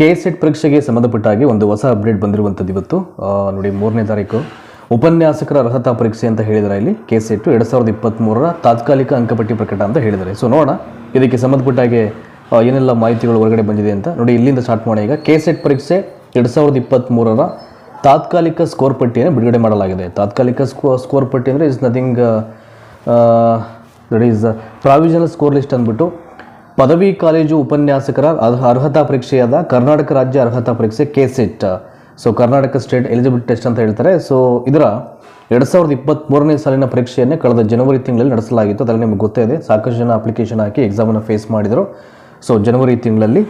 K set ಪರೀಕ್ಷೆಗೆ ಸಂಬಂಧಪಟ್ಟ ಹಾಗೆ ಒಂದು ಹೊಸ ಅಪ್ಡೇಟ್ ಬಂದಿರುವಂಥದ್ದು ಇವತ್ತು. ನೋಡಿ ಮೂರನೇ ತಾರೀಕು. ಉಪನ್ಯಾಸಕರ ಅರ್ಹತಾ ಪರೀಕ್ಷೆ ಅಂತ ಹೇಳಿದ್ದಾರೆ ಇಲ್ಲಿ ಕೆ ಸೆಟ್ ಎರಡು ಸಾವಿರದ ಇಪ್ಪತ್ತ್ಮೂರರ ತಾತ್ಕಾಲಿಕ ಅಂಕಪಟ್ಟಿ ಪ್ರಕಟ ಅಂತ ಹೇಳಿದ್ದಾರೆ ಸೊ ನೋಡೋಣ. ಇದಕ್ಕೆ ಸಂಬಂಧಪಟ್ಟ ಹಾಗೆ ಆ, ಏನೆಲ್ಲ ಮಾಹಿತಿಗಳು ಹೊರಗಡೆ ಬಂದಿದೆ ಅಂತ. ನೋಡಿ ಇಲ್ಲಿಂದ ಸ್ಟಾರ್ಟ್ ಮಾಡಿ ಈಗ ಕೆ ಸೆಟ್ ಪರೀಕ್ಷೆ ಎರಡು ಸಾವಿರದ ಇಪ್ಪತ್ತ್ಮೂರರ ತಾತ್ಕಾಲಿಕ ಸ್ಕೋರ್ ಪಟ್ಟಿಯನ್ನು ಬಿಡುಗಡೆ ಮಾಡಲಾಗಿದೆ. ತಾತ್ಕಾಲಿಕ ಸ್ಕೋ ಸ್ಕೋರ್ ಪಟ್ಟಿ ಅಂದರೆ is nothing that is provisional score list ಅಂದ್ಬಿಟ್ಟು ಪದವಿ ಕಾಲೇಜು ಉಪನ್ಯಾಸಕರ ಅರ್ಹತಾ ಪರೀಕ್ಷೆಯಾದ ಕರ್ನಾಟಕ ರಾಜ್ಯ ಅರ್ಹತಾ ಪರೀಕ್ಷೆ K SET so Karnataka state eligibility test ಅಂತ ಹೇಳ್ತಾರೆ. ಸೊ ಇದರ ಎರಡು ಸಾವಿರದ ಇಪ್ಪತ್ತ್ಮೂರನೇ ಸಾಲಿನ ಪರೀಕ್ಷೆಯನ್ನೇ ಕಳೆದ ಜನವರಿ ತಿಂಗಳಲ್ಲಿ ನಡೆಸಲಾಗಿತ್ತು. ಅದರಲ್ಲಿ ನಿಮಗೆ ಗೊತ್ತೇ ಇದೆ, ಸಾಕಷ್ಟು ಜನ ಅಪ್ಲಿಕೇಶನ್ ಹಾಕಿ ಎಕ್ಸಾಮನ್ನು ಫೇಸ್ ಮಾಡಿದರು. ಸೊ ಜನವರಿ ತಿಂಗಳಲ್ಲಿ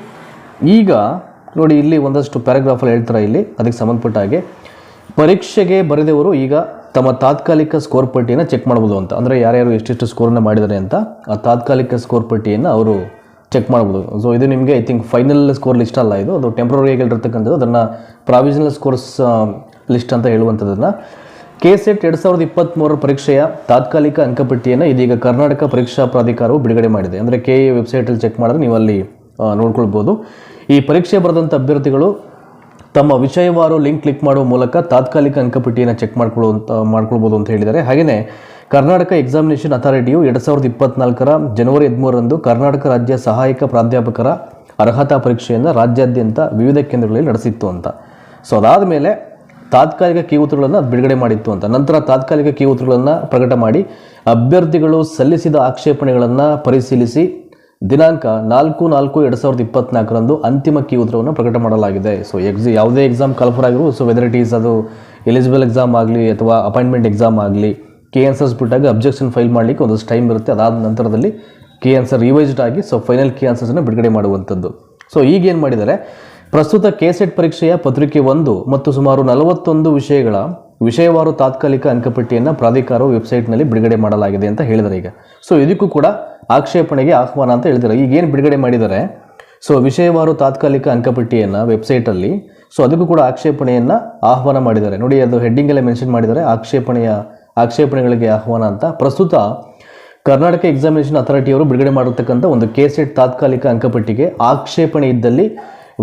ಈಗ ನೋಡಿ ಇಲ್ಲಿ ಒಂದಷ್ಟು ಪ್ಯಾರಾಗ್ರಾಫಲ್ಲಿ ಹೇಳ್ತಾರೆ ಇಲ್ಲಿ. ಅದಕ್ಕೆ ಸಂಬಂಧಪಟ್ಟ ಹಾಗೆ. ಪರೀಕ್ಷೆಗೆ ಬರೆದವರು ಈಗ ತಮ್ಮ ತಾತ್ಕಾಲಿಕ ಸ್ಕೋರ್ ಪಟ್ಟಿಯನ್ನು ಚೆಕ್ ಮಾಡ್ಬೋದು ಅಂತ. ಅಂದರೆ ಯಾರ್ಯಾರು ಎಷ್ಟೆಷ್ಟು ಸ್ಕೋರನ್ನು ಮಾಡಿದ್ದಾರೆ ಅಂತ ಆ ತಾತ್ಕಾಲಿಕ ಸ್ಕೋರ್ ಪಟ್ಟಿಯನ್ನು ಅವರು ಚೆಕ್ ಮಾಡ್ಬೋದು ಸೊ ಇದು ನಿಮಗೆ I think final score list ಅಲ್ಲ ಇದು. ಅದು ಟೆಂಪ್ರರಿಯಾಗಿ ಇರತಕ್ಕಂಥದ್ದು. ಅದನ್ನು ಪ್ರಾವಿಷನಲ್ ಸ್ಕೋರ್ಸ್ ಲಿಸ್ಟ್ ಅಂತ ಹೇಳುವಂಥದ್ದನ್ನು. ಕೆ ಸೆಟ್ ಎರಡು ಸಾವಿರದ ಇಪ್ಪತ್ತ್ಮೂರರ ಪರೀಕ್ಷೆಯ ತಾತ್ಕಾಲಿಕ ಅಂಕಪಟ್ಟಿಯನ್ನು ಇದೀಗ ಕರ್ನಾಟಕ ಪರೀಕ್ಷಾ ಪ್ರಾಧಿಕಾರವು ಬಿಡುಗಡೆ ಮಾಡಿದೆ. ಅಂದರೆ ಕೆ ಎ ವೆಬ್ಸೈಟಲ್ಲಿ ಚೆಕ್ ಮಾಡಿದ್ರೆ ನೀವು ಅಲ್ಲಿ ನೋಡ್ಕೊಳ್ಬೋದು. ಈ ಪರೀಕ್ಷೆ ಬರೆದಂಥ ಅಭ್ಯರ್ಥಿಗಳು ತಮ್ಮ ವಿಷಯವಾರು ಲಿಂಕ್ ಕ್ಲಿಕ್ ಮಾಡುವ ಮೂಲಕ ತಾತ್ಕಾಲಿಕ ಅಂಕಪಟ್ಟಿಯನ್ನು ಚೆಕ್ ಮಾಡ್ಕೊಳ್ಳುವಂತ ಮಾಡ್ಕೊಳ್ಬೋದು ಅಂತ ಹೇಳಿದ್ದಾರೆ. ಹಾಗೆಯೇ ಕರ್ನಾಟಕ ಎಕ್ಸಾಮಿನೇಷನ್ ಅಥಾರಿಟಿಯು ಎರಡು ಸಾವಿರದ ಇಪ್ಪತ್ನಾಲ್ಕರ ಜನವರಿ ಹದಿಮೂರರಂದು ಕರ್ನಾಟಕ ರಾಜ್ಯ ಸಹಾಯಕ ಪ್ರಾಧ್ಯಾಪಕರ ಅರ್ಹತಾ ಪರೀಕ್ಷೆಯನ್ನು ರಾಜ್ಯಾದ್ಯಂತ ವಿವಿಧ ಕೇಂದ್ರಗಳಲ್ಲಿ ನಡೆಸಿತ್ತು ಅಂತ. ಸೊ ಅದಾದ ಮೇಲೆ ತಾತ್ಕಾಲಿಕ ಕೀ ಉತ್ತರಗಳನ್ನು ಬಿಡುಗಡೆ ಮಾಡಿತ್ತು ಅಂತ. ನಂತರ ತಾತ್ಕಾಲಿಕ ಕೀ ಉತ್ತರಗಳನ್ನು ಪ್ರಕಟ ಮಾಡಿ ಅಭ್ಯರ್ಥಿಗಳು ಸಲ್ಲಿಸಿದ ಆಕ್ಷೇಪಣೆಗಳನ್ನು ಪರಿಶೀಲಿಸಿ ದಿನಾಂಕ ನಾಲ್ಕು ನಾಲ್ಕು ಎರಡು ಸಾವಿರದ ಇಪ್ಪತ್ನಾಲ್ಕರಂದು ಅಂತಿಮ ಕೀ ಉತ್ತರವನ್ನು ಪ್ರಕಟ ಮಾಡಲಾಗಿದೆ. ಸೊ ಎಕ್ಸಿ ಯಾವುದೇ ಎಕ್ಸಾಮ್ ಕಲ್ಫರ್ ಆಗಿರು ಸೊ ವೆದರ್ ಇಟ್ ಈಸ್ ಅದು ಎಲಿಜಿಬಲ್ ಎಕ್ಸಾಮ್ ಆಗಲಿ ಅಥವಾ ಅಪಾಯಿಂಟ್ಮೆಂಟ್ ಎಕ್ಸಾಮ್ ಆಗಲಿ ಕೆ ಆನ್ಸರ್ಸ್ ಬಿಟ್ಟಾಗ ಅಬ್ಜೆಕ್ಷನ್ ಫೈಲ್ ಮಾಡಲಿಕ್ಕೆ ಒಂದಷ್ಟು ಟೈಮ್ ಇರುತ್ತೆ. ಅದಾದ ನಂತರದಲ್ಲಿ ಕೆ ಆನ್ಸರ್ ರಿವೈಸ್ಡ್ ಆಗಿ ಸೊ ಫೈನಲ್ ಕೆ ಆನ್ಸರ್ಸನ್ನು ಬಿಡುಗಡೆ ಮಾಡುವಂಥದ್ದು. ಸೊ ಈಗ ಏನು ಮಾಡಿದ್ದಾರೆ? ಪ್ರಸ್ತುತ ಕೆ ಸೆಟ್ ಪರೀಕ್ಷೆಯ ಪತ್ರಿಕೆ ಒಂದು ಮತ್ತು ಸುಮಾರು ನಲವತ್ತೊಂದು ವಿಷಯಗಳ ವಿಷಯವಾರು ತಾತ್ಕಾಲಿಕ ಅಂಕಪಟ್ಟಿಯನ್ನು ಪ್ರಾಧಿಕಾರವು ವೆಬ್ಸೈಟ್ನಲ್ಲಿ ಬಿಡುಗಡೆ ಮಾಡಲಾಗಿದೆ ಅಂತ ಹೇಳಿದ್ದಾರೆ ಈಗ. ಸೊ ಇದಕ್ಕೂ ಕೂಡ ಆಕ್ಷೇಪಣೆಗೆ ಆಹ್ವಾನ ಅಂತ ಹೇಳಿದರೆ ಈಗ ಏನು ಬಿಡುಗಡೆ ಮಾಡಿದ್ದಾರೆ? ಸೊ ವಿಷಯವಾರು ತಾತ್ಕಾಲಿಕ ಅಂಕಪಟ್ಟಿಯನ್ನು ವೆಬ್ಸೈಟಲ್ಲಿ ಸೊ ಅದಕ್ಕೂ ಕೂಡ ಆಕ್ಷೇಪಣೆಯನ್ನು ಆಹ್ವಾನ ಮಾಡಿದ್ದಾರೆ. ನೋಡಿ, ಅದು ಹೆಡ್ಡಿಂಗ್ ಎಲ್ಲ ಮೆನ್ಷನ್ ಮಾಡಿದ್ದಾರೆ. ಆಕ್ಷೇಪಣೆಯ, ಆಕ್ಷೇಪಣೆಗಳಿಗೆ ಆಹ್ವಾನ ಅಂತ. ಪ್ರಸ್ತುತ ಕರ್ನಾಟಕ ಎಕ್ಸಾಮಿನೇಷನ್ ಅಥಾರಿಟಿಯವರು ಬಿಡುಗಡೆ ಮಾಡಿರ್ತಕ್ಕಂಥ ಒಂದು ಕೆ ಸೆಟ್ ತಾತ್ಕಾಲಿಕ ಅಂಕಪಟ್ಟಿಗೆ ಆಕ್ಷೇಪಣೆ ಇದ್ದಲ್ಲಿ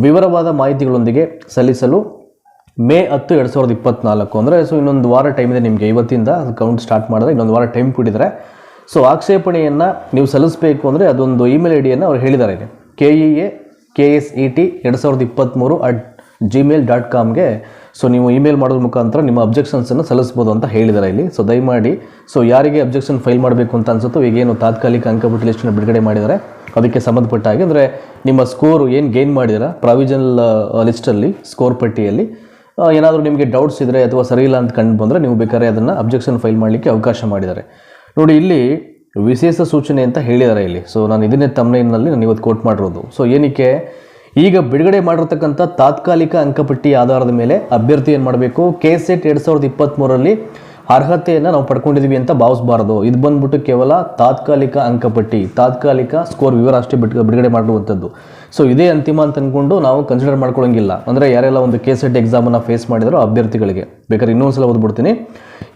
ವಿವರವಾದ ಮಾಹಿತಿಗಳೊಂದಿಗೆ ಸಲ್ಲಿಸಲು ಮೇ ಹತ್ತು ಎರಡು ಸಾವಿರದ ಇಪ್ಪತ್ನಾಲ್ಕು ಅಂದರೆ ಸೊ ಇನ್ನೊಂದು ವಾರ ಟೈಮ್ ಇದೆ ನಿಮಗೆ ಇವತ್ತಿಂದ ಅದು ಕೌಂಟ್ ಸ್ಟಾರ್ಟ್ ಮಾಡಿದ್ರೆ ಇನ್ನೊಂದು ವಾರ ಟೈಮ್ ಕೊಟ್ಟಿದ್ದಾರೆ ಸೊ ಆಕ್ಷೇಪಣೆಯನ್ನು ನೀವು ಸಲ್ಲಿಸಬೇಕು ಅಂದರೆ ಅದೊಂದು ಇಮೇಲ್ ಐ ಡಿಯನ್ನು ಅವ್ರು ಹೇಳಿದ್ದಾರೆ K E A K S E T ಎರಡು ಸಾವಿರದ ಇಪ್ಪತ್ತ್ಮೂರು ಅಟ್ ಜಿಮೇಲ್ ಡಾಟ್ ಕಾಮ್ಗೆ ಸೊ ನೀವು ಇಮೇಲ್ ಮಾಡೋದ್ರ ಮುಖಾಂತರ ನಿಮ್ಮ ಅಬ್ಜೆಕ್ಷನ್ಸನ್ನು ಸಲ್ಲಿಸ್ಬೋದು ಅಂತ ಹೇಳಿದ್ದಾರೆ ಇಲ್ಲಿ. ಸೊ ದಯಮಾಡಿ ಸೊ ಯಾರಿಗೆ ಅಬ್ಜೆಕ್ಷನ್ ಫೈಲ್ ಮಾಡಬೇಕು ಅಂತ ಅನ್ಸುತ್ತೋ ಈಗೇನು ತಾತ್ಕಾಲಿಕ ಅಂಕಪಟ್ಟಿ ಲಿಸ್ಟನ್ನು ಬಿಡುಗಡೆ ಮಾಡಿದ್ದಾರೆ, ಅದಕ್ಕೆ ಸಂಬಂಧಪಟ್ಟ ಹಾಗೆ. ಅಂದರೆ ನಿಮ್ಮ ಸ್ಕೋರು ಏನು ಗೇನ್ ಮಾಡಿದ್ದೀರಾ? ಪ್ರಾವಿಷನಲ್ ಲಿಸ್ಟಲ್ಲಿ ಸ್ಕೋರ್ ಪಟ್ಟಿಯಲ್ಲಿ. ಏನಾದರೂ ನಿಮಗೆ ಡೌಟ್ಸ್ ಇದ್ದರೆ ಅಥವಾ ಸರಿ ಇಲ್ಲ ಅಂತ ಕಂಡು ಬಂದರೆ ನೀವು ಬೇಕಾದ್ರೆ ಅದನ್ನು ಅಬ್ಜೆಕ್ಷನ್ ಫೈಲ್ ಮಾಡಲಿಕ್ಕೆ ಅವಕಾಶ ಮಾಡಿದ್ದಾರೆ. ನೋಡಿ, ಇಲ್ಲಿ ವಿಶೇಷ ಸೂಚನೆ ಅಂತ ಹೇಳಿದ್ದಾರೆ ಇಲ್ಲಿ. ಸೊ ನಾನು ಇದನ್ನೇ ತಮ್ಮನಲ್ಲಿ ನಾನು ಇವತ್ತು ಕೋಟ್ ಮಾಡಿರೋದು. ಸೊ ಏನಕ್ಕೆ? ಈಗ ಬಿಡುಗಡೆ ಮಾಡಿರ್ತಕ್ಕಂಥ ತಾತ್ಕಾಲಿಕ ಅಂಕಪಟ್ಟಿ ಆಧಾರದ ಮೇಲೆ ಅಭ್ಯರ್ಥಿ ಏನು ಮಾಡಬೇಕು? ಕೆ ಸೆಟ್ ಎರಡು ಸಾವಿರದ ಇಪ್ಪತ್ತ್ಮೂರರಲ್ಲಿ ಅರ್ಹತೆಯನ್ನು ನಾವು ಪಡ್ಕೊಂಡಿದ್ದೀವಿ ಅಂತ ಭಾವಿಸಬಾರ್ದು. ಇದು ಬಂದ್ಬಿಟ್ಟು ಕೇವಲ ತಾತ್ಕಾಲಿಕ ಅಂಕಪಟ್ಟಿ, ತಾತ್ಕಾಲಿಕ ಸ್ಕೋರ್ ವಿವರ ಅಷ್ಟೇ ಬಿಟ್ಟು ಬಿಡುಗಡೆ ಮಾಡುವಂಥದ್ದು ಸೊ ಇದೇ ಅಂತಿಮ ಅಂತ ಅಂದ್ಕೊಂಡು ನಾವು ಕನ್ಸಿಡರ್ ಮಾಡ್ಕೊಳ್ಳೋಂಗಿಲ್ಲ. ಅಂದರೆ ಯಾರೆಲ್ಲ ಒಂದು ಕೆ ಸೆಟ್ ಎಕ್ಸಾಮನ್ನು ಫೇಸ್ ಮಾಡಿದರೋ ಅಭ್ಯರ್ಥಿಗಳಿಗೆ. ಬೇಕಾದ್ರೆ ಇನ್ನೊಂದ್ಸಲ ಓದ್ಬಿಡ್ತೀನಿ.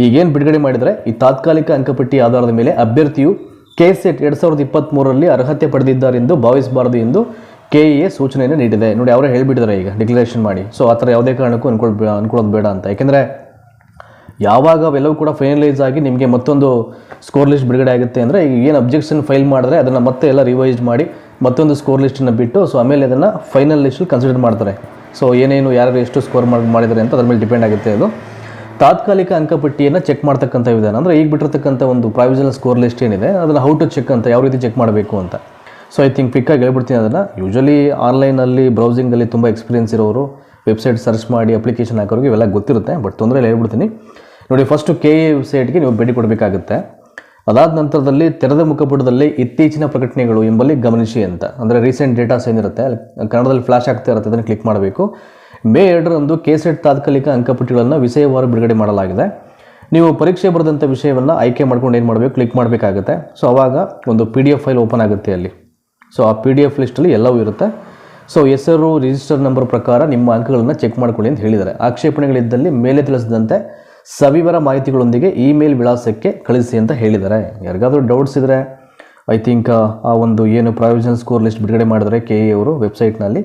ಈಗೇನು ಬಿಡುಗಡೆ ಮಾಡಿದರೆ ಈ ತಾತ್ಕಾಲಿಕ ಅಂಕಪಟ್ಟಿ ಆಧಾರದ ಮೇಲೆ ಅಭ್ಯರ್ಥಿಯು ಕೆ ಸೆಟ್ ಎರಡು ಸಾವಿರದ ಇಪ್ಪತ್ತ್ಮೂರರಲ್ಲಿ ಅರ್ಹತೆ ಪಡೆದಿದ್ದಾರೆಂದು ಭಾವಿಸಬಾರದು ಎಂದು ಕೆ ಎ ಸೂಚನೆಯನ್ನು ನೀಡಿದೆ. ನೋಡಿ, ಅವರೇ ಹೇಳಿಬಿಟ್ಟಿದ್ದಾರೆ ಈಗ ಡಿಕ್ಲರೇಷನ್ ಮಾಡಿ. ಸೊ ಆ ಥರ ಯಾವುದೇ ಕಾರಣಕ್ಕೂ ಅನ್ಕೊಳ್ ಅನ್ಕೊಳ್ಳೋದು ಬೇಡ ಅಂತ. ಯಾಕೆಂದರೆ ಯಾವಾಗ ಅವೆಲ್ಲವೂ ಕೂಡ ಫೈನಲೈಸ್ ಆಗಿ ನಿಮಗೆ ಮತ್ತೊಂದು ಸ್ಕೋರ್ ಲಿಸ್ಟ್ ಬಿಡುಗಡೆ ಆಗುತ್ತೆ ಅಂದರೆ ಈಗ ಏನು ಅಬ್ಜೆಕ್ಷನ್ ಫೈಲ್ ಮಾಡಿದ್ರೆ ಅದನ್ನು ಮತ್ತೆ ಎಲ್ಲ ರಿವೈಸ್ ಮಾಡಿ ಮತ್ತೊಂದು ಸ್ಕೋರ್ ಲಿಸ್ಟನ್ನು ಬಿಟ್ಟು ಸೊ ಆಮೇಲೆ ಅದನ್ನು ಫೈನಲ್ ಲಿಸ್ಟಲ್ಲಿ ಕನ್ಸಿಡರ್ ಮಾಡ್ತಾರೆ. ಸೊ ಏನೇನು ಯಾರು ಎಷ್ಟು ಸ್ಕೋರ್ ಮಾಡಿ, ಮಾಡಿದ್ದಾರೆ ಅಂತ ಅದ್ರ ಮೇಲೆ ಡಿಪೆಂಡ್ ಆಗುತ್ತೆ ಅದು. ತಾತ್ಕಾಲಿಕ ಅಂಕಪಟ್ಟಿಯನ್ನು ಚೆಕ್ ಮಾಡ್ತಕ್ಕಂಥ ವಿಧಾನ ಅಂದರೆ ಈಗ ಬಿಟ್ಟಿರ್ತಕ್ಕಂಥ ಒಂದು ಪ್ರಾವಿಷನಲ್ ಸ್ಕೋರ್ ಲಿಸ್ಟ್ ಏನಿದೆ, ಅದನ್ನು ಹೌ ಟು ಚೆಕ್ ಅಂತ, ಯಾವ ರೀತಿ ಚೆಕ್ ಮಾಡಬೇಕು ಅಂತ. ಸೊ ಐ ಥಿಂಕ್ ಪಿಕ್ಕಾಗಿ ಹೇಳ್ಬಿಡ್ತೀನಿ ಅದನ್ನು. ಯೂಶಲಿ ಆನ್ಲೈನಲ್ಲಿ ಬ್ರೌಸಿಂಗಲ್ಲಿ ತುಂಬ ಎಕ್ಸ್ಪೀರಿಯನ್ಸ್ ಇರೋರು ವೆಬ್ಸೈಟ್ ಸರ್ಚ್ ಮಾಡಿ ಅಪ್ಲಿಕೇಶನ್ ಹಾಕೋರಿಗೆ ಇವೆಲ್ಲ ಗೊತ್ತಿರುತ್ತೆ ಬಟ್ ತೊಂದರೆ ಹೇಳ್ಬಿಡ್ತೀನಿ. ನೋಡಿ ಫಸ್ಟು ಕೆ ಎ ವೆಬ್ಸೈಟ್ಗೆ ನೀವು ಭೇಟಿ ಕೊಡಬೇಕಾಗುತ್ತೆ. ಅದಾದ ನಂತರದಲ್ಲಿ ತೆರೆದ ಮುಖಪುಟದಲ್ಲಿ ಇತ್ತೀಚಿನ ಪ್ರಕಟಣೆಗಳು ಎಂಬಲ್ಲಿ ಗಮನಿಸಿ ಅಂತ. ಅಂದರೆ ರೀಸೆಂಟ್ ಡೇಟಾಸ್ ಏನಿರುತ್ತೆ ಕನ್ನಡದಲ್ಲಿ ಫ್ಲಾಶ್ ಆಗ್ತಾ ಇರುತ್ತೆ, ಅದನ್ನು ಕ್ಲಿಕ್ ಮಾಡಬೇಕು. ಮೇ ಎರಡರಂದು ಕೆ ಸೆಟ್ ತಾತ್ಕಾಲಿಕ ಅಂಕಪಟ್ಟಿಗಳನ್ನು ವಿಷಯವಾರು ಬಿಡುಗಡೆ ಮಾಡಲಾಗಿದೆ. ನೀವು ಪರೀಕ್ಷೆ ಬರೆದಂಥ ವಿಷಯವನ್ನು ಆಯ್ಕೆ ಮಾಡ್ಕೊಂಡು ಏನು ಮಾಡಬೇಕು? ಕ್ಲಿಕ್ ಮಾಡಬೇಕಾಗುತ್ತೆ. ಸೊ ಆವಾಗ ಒಂದು P D F file open ಆಗುತ್ತೆ ಅಲ್ಲಿ. ಸೊ ಆ ಪಿ ಡಿ ಎಫ್ ಲಿಸ್ಟಲ್ಲಿ ಎಲ್ಲವೂ ಇರುತ್ತೆ. ಸೊ ಹೆಸರು ರಿಜಿಸ್ಟರ್ ನಂಬರ್ ಪ್ರಕಾರ ನಿಮ್ಮ ಅಂಕಗಳನ್ನು ಚೆಕ್ ಮಾಡ್ಕೊಳ್ಳಿ ಅಂತ ಹೇಳಿದ್ದಾರೆ. ಆಕ್ಷೇಪಣೆಗಳಿದ್ದಲ್ಲಿ ಮೇಲೆ ತಿಳಿಸಿದಂತೆ ಸವಿವರ ಮಾಹಿತಿಗಳೊಂದಿಗೆ ಇಮೇಲ್ ವಿಳಾಸಕ್ಕೆ ಕಳಿಸಿ ಅಂತ ಹೇಳಿದ್ದಾರೆ. ಯಾರಿಗಾದರೂ ಡೌಟ್ಸ್ ಇದ್ದರೆ ಐ ಥಿಂಕ್ ಆ ಒಂದು ಏನು ಪ್ರಾವಿಷನ್ ಸ್ಕೋರ್ ಲಿಸ್ಟ್ ಬಿಡುಗಡೆ ಮಾಡಿದರೆ ಕೆ ಎ ಅವರು ವೆಬ್ಸೈಟ್ನಲ್ಲಿ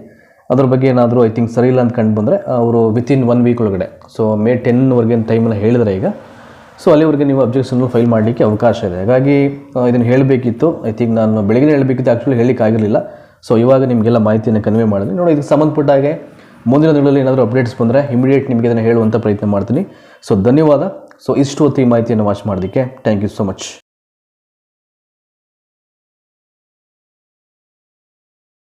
ಅದ್ರ ಬಗ್ಗೆ ಏನಾದರೂ ಐ ಥಿಂಕ್ ಸರಿ ಇಲ್ಲ ಅಂತ ಕಂಡು ಬಂದರೆ ಅವರು ವಿತಿನ್ ಒನ್ ವೀಕ್ ಒಳಗಡೆ. ಸೊ ಮೇ ಟೆನ್ವರೆಗಿನ ಟೈಮನ್ನು ಹೇಳಿದರೆ ಈಗ. ಸೊ ಅಲ್ಲಿವರೆಗೆ ನೀವು ಅಬ್ಜೆಕ್ಷನ್ ಫೈಲ್ ಮಾಡಲಿಕ್ಕೆ ಅವಕಾಶ ಇದೆ. ಹಾಗಾಗಿ ಇದನ್ನು ಹೇಳಬೇಕಿತ್ತು. ಐ ಥಿಂಕ್ ನಾನು ಬೆಳಗ್ಗೆ ಹೇಳಬೇಕಿತ್ತು. ಆ್ಯಕ್ಚುಲಿ ಹೇಳಲಿಕ್ಕಾಗಿರಲಿಲ್ಲ ಸೊ ಇವಾಗ ನಿಮಗೆಲ್ಲ ಮಾಹಿತಿಯನ್ನು ಕನ್ವೆ ಮಾಡಿದ್ವಿ. ನೋಡಿ, ಇದಕ್ಕೆ ಸಂಬಂಧಪಟ್ಟ ಹಾಗೆ ಮುಂದಿನ ದಿನಗಳಲ್ಲಿ ಏನಾದರೂ ಅಪ್ಡೇಟ್ಸ್ ಬಂದರೆ ಇಮಿಡಿಯೇಟ್ ನಿಮಗೆ ಅದನ್ನು ಹೇಳುವಂಥ ಪ್ರಯತ್ನ ಮಾಡ್ತೀನಿ. ಸೊ ಧನ್ಯವಾದ. ಸೊ ಇಷ್ಟು ಹೊತ್ತು ಈ ಮಾಹಿತಿಯನ್ನು ವಾಚ್ ಮಾಡೋದಕ್ಕೆ ಥ್ಯಾಂಕ್ ಯು ಸೊ ಮಚ್